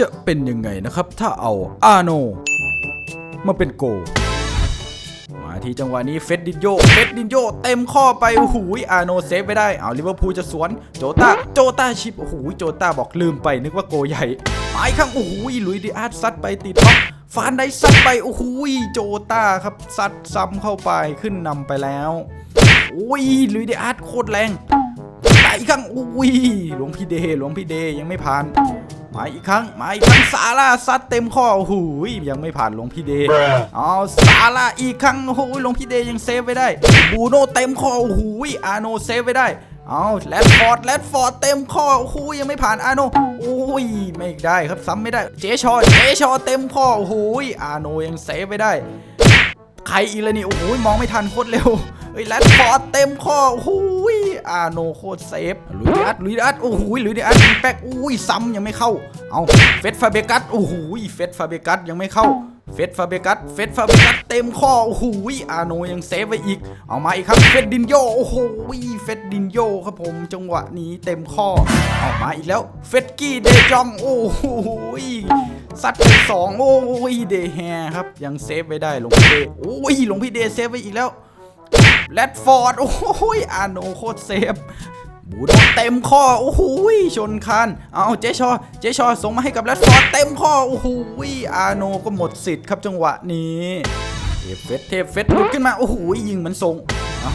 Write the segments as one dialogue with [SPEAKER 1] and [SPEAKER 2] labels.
[SPEAKER 1] จะเป็นยังไงนะครับ ถ้าเอาอาโนมาเป็นโก มาที่จังหวะนี้เฟดดินโยเฟดดินโยเต็มข้อไปโอ้โหอาโนเซฟไม่ได้เอาลิเวอร์พูลจะสวนโจตาโจตาชิปโอ้โหโจตาบอกลืมไปนึกว่าโกใหญ่ไปข้างโอ้โหลุยดิอาร์ตซัดไปติดบล็อกฟานได้ซัดไปโอ้โหโจตาครับซัดซ้ำเข้าไปขึ้นนำไปแล้วโอ้ยลุยดิอาร์ตโคตรแรงไปอีกครั้งอุ้ยหลวงพี่เดหลวงพี่เดยังไม่ผ่าน มาอีกครั้งมาอีกครั้งซาร่าซัดเต็มข้อโอ้โหยังไม่ผ่านหลวงพี่เดเอาซาร่าอีกครั้งโอ้โหหลวงพี่เดยังเซฟไว้ได้บูโน่เต็มข้อโอ้โหอาโนเซฟไว้ได้เอาแรดฟอร์ดแรดฟอร์ดเต็มข้อโอ้โหยังไม่ผ่านอาโนโอ้ยไม่ได้ครับซ้ำไม่ได้ เจชอเจชอเต็มข้อโอ้โหอาโนยังเซฟไว้ได้ ใครอีกแล้วนี่โอ้โหมองไม่ทันโคตรเร็วเฮ้ยแรดฟอร์ดเต็มข้อโอ้โห อาโนโคตรเซฟลุยดิอัดลุยดิอัดโอ้โหลุยดิอัดยิงแป๊กอุ้ยซ้ำยังไม่เข้า เอาเฟสฟาเบกัสโอ้โหเฟสฟาเบกัสยังไม่เข้าเฟสฟาเบกัสเฟสฟาเบกัสเต็มข้อโอ้โหอาโนยังเซฟไว้อีก เอามาอีกครับเฟดดินโยโอ้โหเฟดดินโยครับผมจังหวะนี้เต็มข้อเอามาอีกแล้วเฟดกี้เดจองโอ้โหซัดไปสองโอ้ยเดแฮครับยังเซฟไว้ได้หลวงพี่เดโอ้ยหลวงพี่เดเซฟไว้อีกแล้ว แรดฟอร์ด โอ้โหอาโนโคตรเซฟบูดเต็มข้อ โอ้โหชนคานเอาเจชอ เจชอส่งมาให้กับแรดฟอร์ดเต็มข้อ โอ้โหอาโนก็หมดสิทธิ์ครับจังหวะนี้เทพเฟสเทพเฟสลุกขึ้นมา โอ้โหยิงเหมันส่งเอา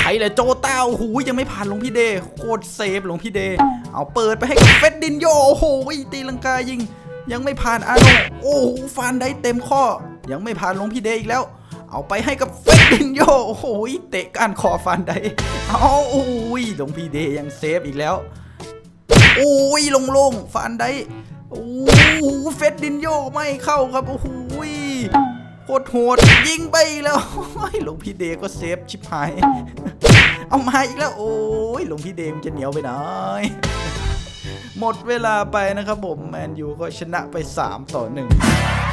[SPEAKER 1] ใครเลยโจต้าโอ้โหยังไม่ผ่านหลวงพี่เดโคตรเซฟหลวงพี่เด เอาเปิดไปให้กับเฟดดินโยโอ้โหตีลังกายิง ยังไม่ผ่านอาโนโอ้โหฟันได้เต็มข้อ ยังไม่ผ่านหลวงพี่เดอีกแล้ว เอาไปให้กับเฟดดินโยโอ้โหเตะก้านคอฟันได้เอาโอ้ยหลวงพี่เดย์ยังเซฟอีกแล้วโอ้ยโล่งๆฟันได้โอ้โหเฟดดินโยไม่เข้าครับโอ้โหโคตรโหดยิงไปแล้วโอ้หลวงพี่เดย์ก็เซฟชิบหายเอามาอีกแล้วโอ้ยหลวงพี่เดย์มันจะเหนียวไปหน่อยหมดเวลาไปนะครับผมแมนยูก็ชนะไป 3 ต่อ 1